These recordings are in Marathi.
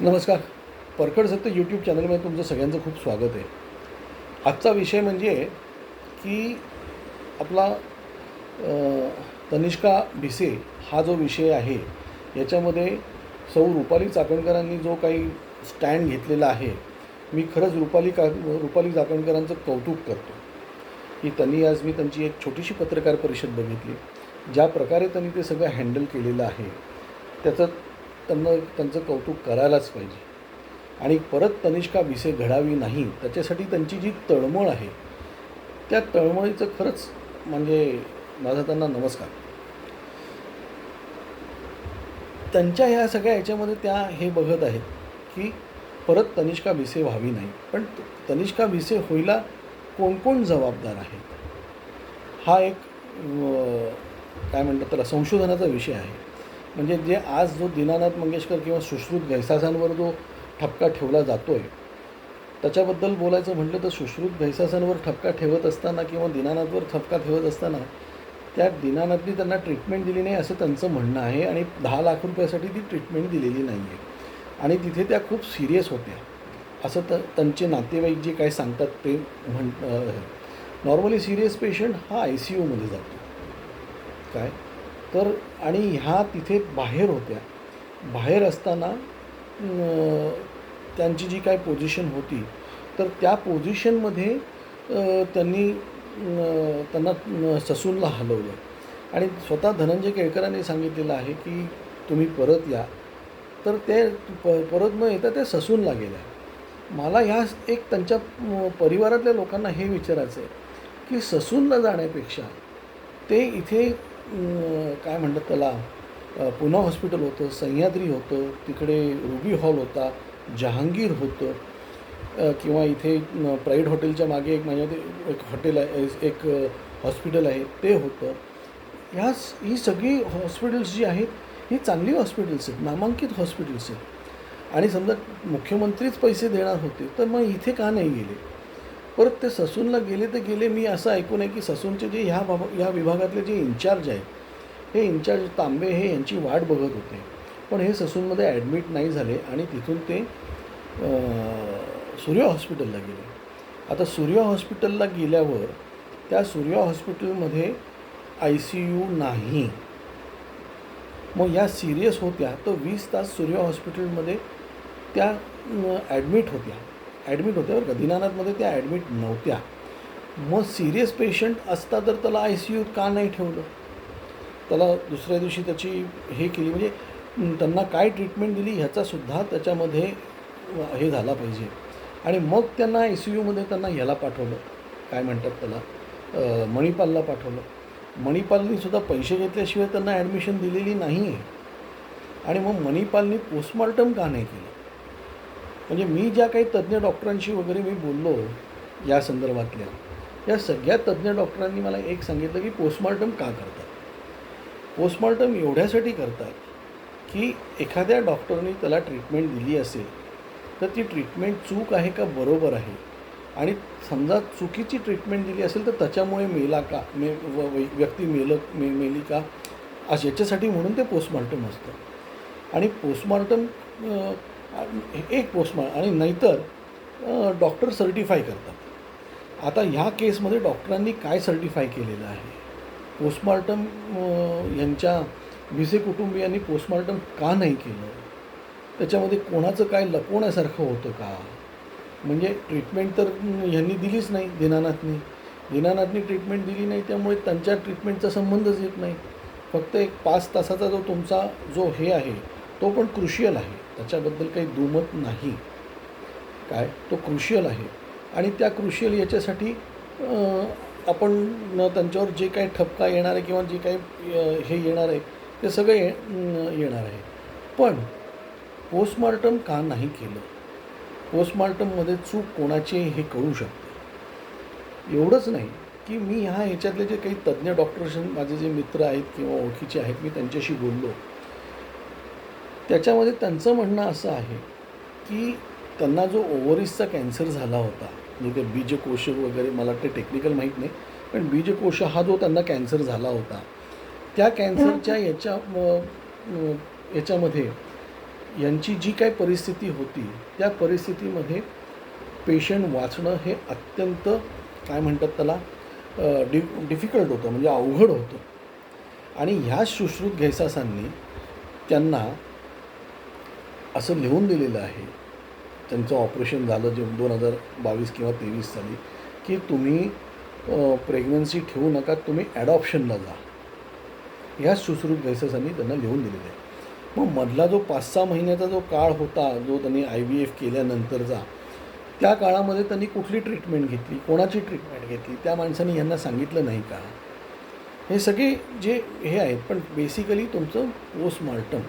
नमस्कार. परखड सत्य यूट्यूब चॅनलमध्ये तुमचं सगळ्यांचं खूप स्वागत आहे. आजचा विषय म्हणजे की आपला तनिष्का भिसे हा जो विषय आहे याच्यामध्ये सौ रुपाली चाकणकरांनी जो काही स्टँड घेतलेला आहे मी खरंच रुपाली का रुपाली चाकणकरांचं कौतुक करतो. की त्यांनी आज मी त्यांची एक छोटीशी पत्रकार परिषद बघितली. ज्या प्रकारे त्यांनी ते सगळं हँडल केलेलं आहे त्याचं त्यांना त्यांचं कौतुक करायलाच पाहिजे. आणि परत तनिष्का भिसे घडावी नाही त्याच्यासाठी त्यांची जी तळमळ आहे त्या तळमळीचं खरंच म्हणजे माझा त्यांना नमस्कार. त्यांच्या ह्या सगळ्या याच्यामध्ये त्या हे बघत आहेत की परत तनिष्का भिसे व्हावी नाही पण तनिष्का भिसे होईला कोण कोण जबाबदार आहेत? हा एक काय म्हणतात त्याला संशोधनाचा विषय आहे. म्हणजे जे आज जो दीनानाथ मंगेशकर किंवा सुश्रुत घैसासांवर जो ठपका ठेवला जातो आहे त्याच्याबद्दल बोलायचं म्हटलं तर सुश्रुत घैसासांवर ठपका ठेवत असताना किंवा दीनानाथवर ठपका ठेवत असताना त्या दीनानाथनी त्यांना ट्रीटमेंट दिली नाही असं त्यांचं म्हणणं आहे आणि दहा लाख रुपयासाठी ती ट्रीटमेंट दिलेली नाही आहे आणि तिथे त्या खूप सिरियस होत्या. असं तर त्यांचे नातेवाईक जे काय सांगतात ते म्हण नॉर्मली सिरियस पेशंट हा आय सी यूमध्ये जातो. काय? तर आणि ह्या तिथे बाहेर होत्या. बाहेर असताना त्यांची जी काय पोझिशन होती तर त्या पोझिशनमध्ये त्यांनी त्यांना ससूनला हलवलं. आणि स्वतः धनंजय केळकरांनी सांगितलेलं आहे की तुम्ही परत या. तर ते प परत न येता त्या ससूनला गेल्या. मला ह्या एक त्यांच्या परिवारातल्या लोकांना हे विचारायचं आहे की ससूनला जाण्यापेक्षा ते इथे काय म्हणतात त्याला? पुना हॉस्पिटल होतं सह्याद्री होतं तिकडे रुबी हॉल होता जहांगीर होतं किंवा इथे प्राईड हॉटेलच्या मागे एक माझ्या एक हॉटेल आहे एक हॉस्पिटल आहे ते होतं. ह्या ही सगळी हॉस्पिटल्स जी आहेत ही चांगली हॉस्पिटल्स आहेत नामांकित हॉस्पिटल्स आहेत. आणि समजा मुख्यमंत्रीच पैसे देणार होते तर मग इथे का नाही गेले? परत ते ससूनला गेले तर गेले. मी असं ऐकून आहे की ससूनचे जे ह्या बाबा ह्या विभागातले जे इन्चार्ज आहेत हे इन्चार्ज तांबे हे यांची वाट बघत होते. पण हे ससूनमध्ये ॲडमिट नाही झाले आणि तिथून ते सूर्य हॉस्पिटलला गेले. आता सूर्य हॉस्पिटलला गेल्यावर त्या सूर्य हॉस्पिटलमध्ये आय सी यू नाही. मग या सिरियस होत्या तर वीस तास सूर्य हॉस्पिटलमध्ये त्या ॲडमिट होत्या. ॲडमिट होत्या बरं का. दिनानाथमध्ये त्या ॲडमिट नव्हत्या. मग सिरियस पेशंट असता तर त्याला आय सी यूत का नाही ठेवलं? त्याला दुसऱ्या दिवशी त्याची हे केली. म्हणजे त्यांना काय ट्रीटमेंट दिली ह्याचासुद्धा त्याच्यामध्ये हे झाला पाहिजे. आणि मग त्यांना आय सी यूमध्ये त्यांना ह्याला पाठवलं. काय म्हणतात त्याला? मणिपालला पाठवलं. मणिपालनीसुद्धा पैसे घेतल्याशिवाय त्यांना ॲडमिशन दिलेली नाही आहे आणि मग मणिपालनी पोस्टमॉर्टम का नाही केलं? म्हणजे मी ज्या काही तज्ज्ञ डॉक्टरांशी वगैरे मी बोललो या संदर्भातल्या या सगळ्या तज्ज्ञ डॉक्टरांनी मला एक सांगितलं की पोस्टमॉर्टम का करतात? पोस्टमॉर्टम एवढ्यासाठी करतात की एखाद्या डॉक्टरने त्याला ट्रीटमेंट दिली असेल तर ती ट्रीटमेंट चूक आहे का बरोबर आहे? आणि समजा चुकीची ट्रीटमेंट दिली असेल तर त्याच्यामुळे मेला का मे व- व्यक्ती मेलं मे मेली का? अश याच्यासाठी म्हणून ते पोस्टमॉर्टम असतं. आणि पोस्टमॉर्टम एक पोस्टमॉर्टम आणि नाहीतर डॉक्टर सर्टिफाय करतात. आता ह्या केसमध्ये डॉक्टरांनी काय सर्टिफाय केलेलं आहे? पोस्टमार्टम यांच्या भिसे कुटुंबियांनी पोस्टमार्टम का नाही केलं? त्याच्यामध्ये कोणाचं काय लपवण्यासारखं होतं का? म्हणजे ट्रीटमेंट तर ह्यांनी दिलीच नाही दीनानाथनी. दीनानाथनी ट्रीटमेंट दिली नाही त्यामुळे त्यांच्या ट्रीटमेंटचा संबंधच येत नाही. फक्त एक पाच तासाचा जो तुमचा जो हे आहे तो पण क्रुशियल आहे. त्याच्याबद्दल काही दुमत नाही. काय? तो क्रुशियल आहे. आणि त्या क्रुशियल याच्यासाठी आपण त्यांच्यावर जे काही ठपका येणार आहे किंवा जे काही हे येणार आहे ते सगळं ये येणार आहे. पण पोस्टमॉर्टम का नाही केलं? पोस्टमॉर्टममध्ये चूक कोणाची हे कळू शकते. एवढंच नाही की मी ह्या ह्याच्यातले जे काही तज्ज्ञ डॉक्टर्स माझे जे मित्र आहेत किंवा ओळखीचे आहेत मी त्यांच्याशी बोललो. त्याच्यामध्ये त्यांचं म्हणणं असं आहे की त्यांना जो ओव्हरीजचा कॅन्सर झाला होता म्हणजे ते बीजकोश वगैरे मला ते टेक्निकल माहीत नाही पण बीजकोश हा जो त्यांना कॅन्सर झाला होता त्या कॅन्सरच्या याच्या याच्यामध्ये यांची जी काही परिस्थिती होती त्या परिस्थितीमध्ये पेशंट वाचणं हे अत्यंत काय म्हणतात त्याला डि डिफिकल्ट होतं म्हणजे अवघड होतं. आणि ह्या सुश्रुत घैसासांनी त्यांना असं लिहून दिलेलं आहे. त्यांचं ऑपरेशन झालं जे दोन हजार बावीस किंवा तेवीस साली की तुम्ही प्रेग्नन्सी ठेवू नका तुम्ही ॲडॉप्शनला जा. ह्या सुश्रुत घैसासांनी त्यांना लिहून दिलेलं आहे. मग मधला जो पाच सहा महिन्याचा जो काळ होता जो त्यांनी आय व्ही एफ केल्यानंतरचा त्या काळामध्ये त्यांनी कुठली ट्रीटमेंट घेतली कोणाची ट्रीटमेंट घेतली त्या माणसाने यांना सांगितलं नाही का? हे सगळे जे हे आहेत पण बेसिकली तुमचं पोस्टमार्टम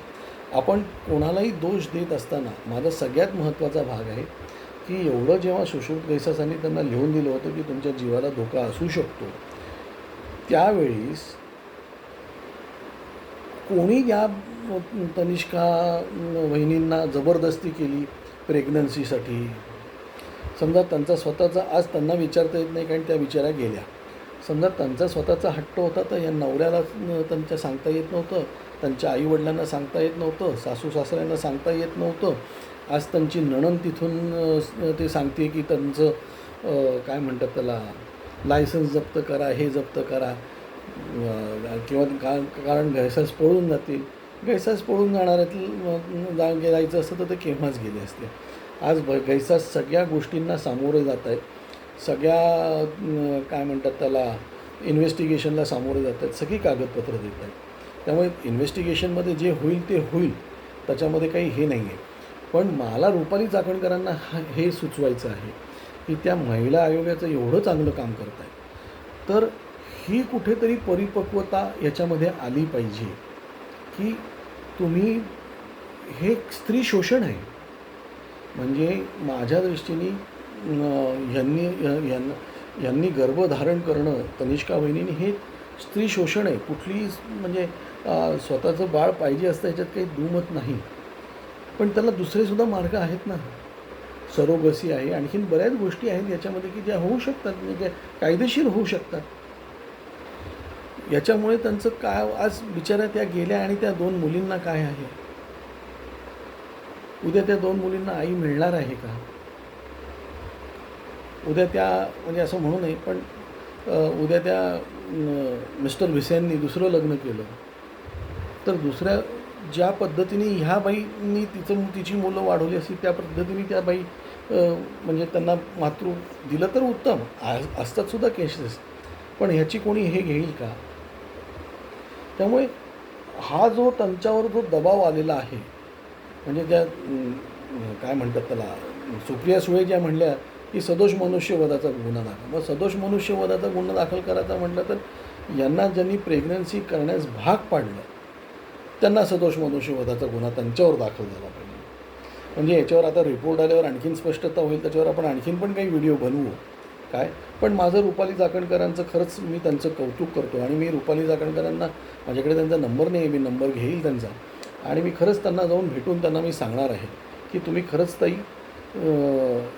आपण कोणालाही दोष देत असताना माझा सगळ्यात महत्त्वाचा भाग आहे की एवढं जेव्हा सुश्रुत गैसासांनी त्यांना लिहून दिलं होतं की तुमच्या जीवाला धोका असू शकतो त्यावेळीस कोणी या तनिष्का वहिनींना जबरदस्ती केली प्रेग्नन्सीसाठी? समजा त्यांचा स्वतःचा आज त्यांना विचारता येत नाही कारण त्या विचारा गेल्या. समजा त्यांचा स्वतःचा हट्ट होता तर या नवऱ्याला त्यांच्या सांगता येत नव्हतं. त्यांच्या आईवडिलांना सांगता येत नव्हतं सासू सासऱ्यांना सांगता येत नव्हतं. आज त्यांची नणन तिथून ते सांगते की त्यांचं काय म्हणतात त्याला लायसन्स जप्त करा हे जप्त करा. किंवा का कारण गैसास पळून जातील. गैसास पळून जाणाऱ्यातील जा जायचं असतं तर ते केव्हाच गेले असते. आज भ गैसास सगळ्या गोष्टींना सामोरे जात आहेत. सगळ्या काय म्हणतात त्याला इन्व्हेस्टिगेशनला सामोरे जात आहेत. सगळी कागदपत्रं देत आहेत. त्यामुळे इन्व्हेस्टिगेशनमध्ये जे होईल ते होईल. त्याच्यामध्ये काही हे नाही आहे पण मला रुपाली चाकणकरांना हा हे सुचवायचं आहे की त्या महिला आयोगाचं एवढं चांगलं काम करत आहे तर ही कुठेतरी परिपक्वता याच्यामध्ये आली पाहिजे की तुम्ही हे स्त्री शोषण आहे. म्हणजे माझ्या दृष्टीने यांनी यांना यांनी गर्भधारण करणं तनिष्का वहिनीने हे स्त्री शोषण आहे. कुठली म्हणजे स्वतःचं बाळ पाहिजे असतं याच्यात काही दुमत नाही. पण त्याला दुसरेसुद्धा मार्ग आहेत ना. सरोगसी आहे आणखीन बऱ्याच गोष्टी आहेत याच्यामध्ये की ज्या होऊ शकतात म्हणजे कायदेशीर होऊ शकतात. याच्यामुळे त्यांचं काय आज बिचाऱ्या त्या गेल्या आणि त्या दोन मुलींना काय आहे? उद्या त्या दोन मुलींना आई मिळणार आहे का? उद्या त्या म्हणजे असं म्हणू नये पण उद्या त्या मिस्टर भिसेंनी दुसरं लग्न केलं. तर दुसऱ्या ज्या पद्धतीने ह्या बाईंनी तिचं तिची मुलं वाढवली असतील त्या पद्धतीने त्या बाई म्हणजे त्यांना मातृ दिलं तर उत्तम. आज असतातसुद्धा केसेस पण ह्याची कोणी हे घेईल का? त्यामुळे हा जो त्यांच्यावर जो दबाव आलेला आहे म्हणजे त्या काय म्हणतात त्याला सुप्रिया सुळे ज्या म्हणल्या की सदोष मनुष्यवधाचा गुन्हा दाखल. मग सदोष मनुष्यवधाचा गुन्हा दाखल करायचा म्हटलं तर यांना ज्यांनी प्रेग्नन्सी करण्यास भाग पाडलं त्यांना सदोष मनुष्यवधाचा गुन्हा त्यांच्यावर दाखल झाला पाहिजे. म्हणजे याच्यावर आता रिपोर्ट आल्यावर आणखीन स्पष्टता होईल त्याच्यावर आपण आणखीन पण काही व्हिडिओ बनवू. काय? पण माझं रुपाली चाकणकरांचं खरंच मी त्यांचं कौतुक करतो आणि मी रुपाली चाकणकरांना माझ्याकडे त्यांचा नंबर नाही आहे मी नंबर घेईल त्यांचा. आणि मी खरंच त्यांना जाऊन भेटून त्यांना मी सांगणार आहे की तुम्ही खरंच ताई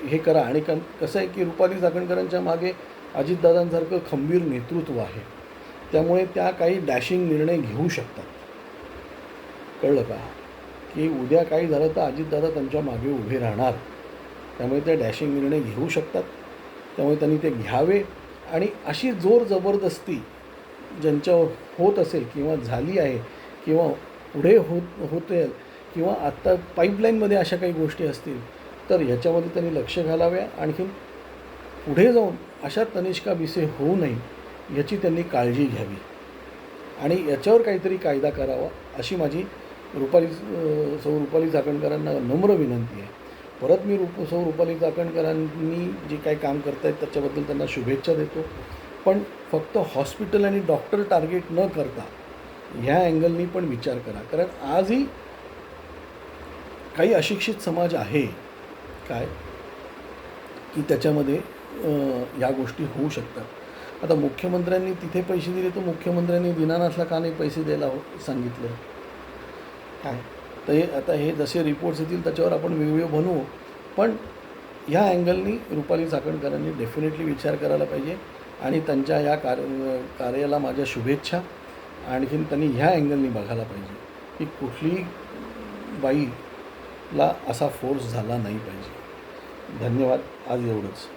हे करा. आणि कन कसं आहे की रुपाली चाकणकरांच्या मागे अजितदादांसारखं खंबीर नेतृत्व आहे. त्यामुळे त्या काही डॅशिंग निर्णय घेऊ शकतात. कळलं का? की उद्या काही झालं तर अजितदादा त्यांच्या मागे उभे राहणार. त्यामुळे ते डॅशिंग निर्णय घेऊ शकतात. त्यामुळे त्यांनी ते घ्यावे. आणि अशी जोर जबरदस्ती ज्यांच्यावर होत असेल किंवा झाली आहे किंवा पुढे होत होते किंवा आत्ता पाईपलाईनमध्ये अशा काही गोष्टी असतील तर ह्याच्यामध्ये त्यांनी लक्ष घालाव्या आणखीन पुढे जाऊन अशा तनिष्का बिसे होऊ नये याची त्यांनी काळजी घ्यावी. आणि याच्यावर काहीतरी कायदा करावा अशी माझी रुपाली सौ रुपाली चाकणकरांना नम्र विनंती आहे. परत मी रूप सौ रुपाली चाकणकरांनी जे काही काम करतायत त्याच्याबद्दल त्यांना शुभेच्छा देतो. पण फक्त हॉस्पिटल आणि डॉक्टर टार्गेट न करता ह्या अँगलनी पण विचार करा. कारण आजही काही अशिक्षित समाज आहे काय की त्याच्यामध्ये या ह्या गोष्टी होऊ शकतात. आता मुख्यमंत्र्यांनी तिथे पैसे दिले तर मुख्यमंत्र्यांनी दिनानाथला का नाही पैसे द्यायला हो सांगितलं? काय तर हे आता हे जसे रिपोर्ट्स येतील त्याच्यावर आपण व्हिडिओ बनवू. पण ह्या अँगलनी रुपाली चाकणकरांनी डेफिनेटली विचार करायला पाहिजे. आणि त्यांच्या या कार्य कार्याला माझ्या शुभेच्छा. आणखीन त्यांनी ह्या अँगलनी बघायला पाहिजे की कुठली बाईला असा फोर्स झाला नाही पाहिजे. धन्यवाद. आज एवढंच.